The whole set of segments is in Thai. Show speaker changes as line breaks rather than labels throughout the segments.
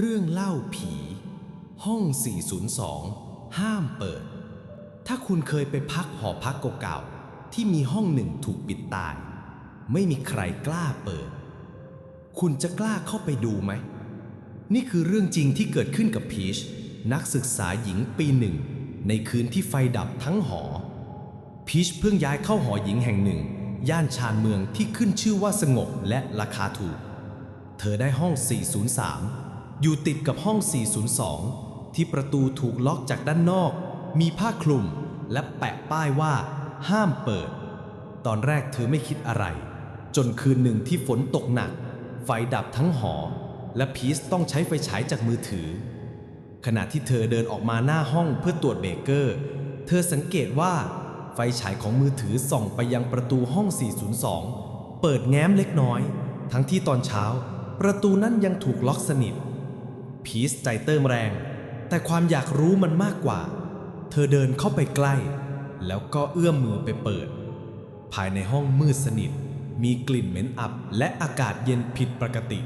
เรื่องเล่าผี ห้อง 402 ห้ามเปิด ถ้าคุณเคยไปพักหอพักเก่าๆที่มีห้องหนึ่งถูกปิดตาย ไม่มีใครกล้าเปิด คุณจะกล้าเข้าไปดูไหม นี่คือเรื่องจริงที่เกิดขึ้นกับพีชนักศึกษาหญิงปีหนึ่ง ในคืนที่ไฟดับทั้งหอ พีชเพิ่งย้ายเข้าหอหญิงแห่งหนึ่ง ย่านชานเมืองที่ขึ้นชื่อว่าสงบและราคาถูก เธอได้ห้อง 403 อยู่ติดกับห้อง 402 ที่ประตูถูกล็อกจากด้านนอก มีผ้าคลุมและแปะป้ายว่า ห้ามเปิด ตอนแรกเธอไม่คิดอะไร จนคืนหนึ่งที่ฝนตกหนัก ไฟดับทั้งหอ และพีชต้องใช้ไฟฉายจากมือถือ ขณะที่เธอเดินออกมาหน้าห้องเพื่อตรวจเบเกอร์ เธอสังเกตว่าไฟฉายของมือถือส่องไปยังประตูห้อง 402 เปิดแง้มเล็กน้อย ทั้งที่ตอนเช้า ประตูนั้นยังถูกล็อกสนิท พีชใจเติมแรง แต่ความอยากรู้มันมากกว่า เธอเดินเข้าไปใกล้ แล้วก็เอื้อมมือไปเปิด ภายในห้องมืดสนิท มีกลิ่นเหม็นอับและอากาศเย็นผิดปกติ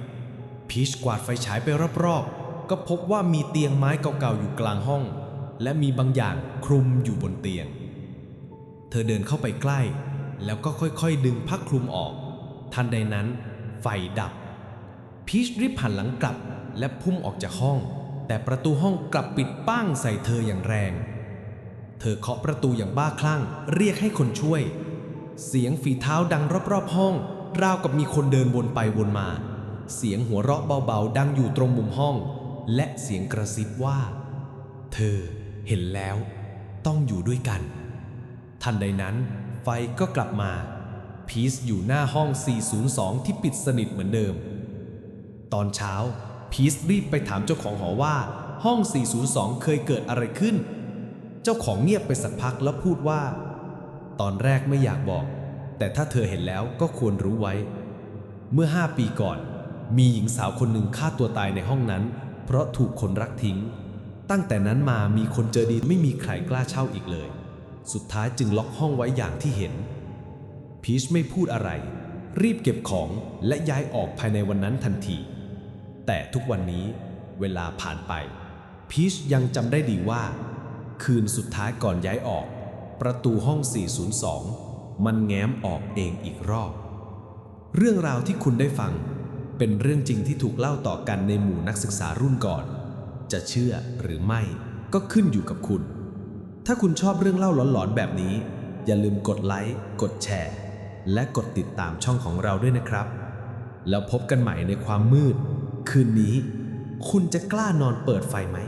พีชกวาดไฟฉายไปรอบๆ ก็พบว่ามีเตียงไม้เก่าๆอยู่กลางห้อง และมีบางอย่างคลุมอยู่บนเตียง เธอเดินเข้าไปใกล้ แล้วก็ค่อยๆ ดึงผ้าคลุมออก ทันใดนั้น ไฟดับพีชรีบหันหลังกลับ และพุ่งออกจากห้อง แต่ประตูห้องกลับปิดปั้งใส่เธออย่างแรง เธอเคาะประตูอย่างบ้าคลั่ง เรียกให้คนช่วย เสียงฝีเท้าดังรอบๆห้อง ราวกับมีคนเดินวนไปวนมา เสียงหัวเราะเบาๆ ดังอยู่ตรงมุมห้อง และเสียงกระซิบว่า เธอเห็นแล้ว ต้องอยู่ด้วยกัน ทันใดนั้น ไฟก็กลับมาพีชอยู่หน้าห้อง 402 ที่ปิดสนิทเหมือนเดิม ตอนเช้า พีชรีบไปถามเจ้าของหอว่า ห้อง 402 เคยเกิดอะไรขึ้น เจ้าของเงียบไปสักพักแล้วพูดว่า ตอนแรกไม่อยากบอก แต่ถ้าเธอเห็นแล้วก็ควรรู้ไว้ เมื่อ 5 ปีก่อน มีหญิงสาวคนหนึ่งฆ่าตัวตายในห้องนั้น เพราะถูกคนรักทิ้ง ตั้งแต่นั้นมามีคนเจอดีไม่มีใครกล้าเช่าอีกเลย สุดท้ายจึงล็อกห้องไว้อย่างที่เห็น พีชไม่พูดอะไร รีบเก็บของและย้ายออกภายในวันนั้นทันที แต่ทุกวันนี้เวลาผ่านไป พีชยังจำได้ดีว่า คืนสุดท้ายก่อนย้ายออก ประตูห้อง 402 มันแง้มออกเองอีกรอบ เรื่องราวที่คุณได้ฟัง เป็นเรื่องจริงที่ถูกเล่าต่อกันในหมู่นักศึกษารุ่นก่อน จะเชื่อหรือไม่ก็ขึ้นอยู่กับคุณ ถ้าคุณชอบเรื่องเล่าหลอนๆแบบนี้ อย่าลืมกดไลค์กดแชร์ และกดติดตามช่องของเราด้วยนะครับ แล้วพบกันใหม่ในความมืด คืนนี้ คุณจะกล้านอนเปิดไฟไหม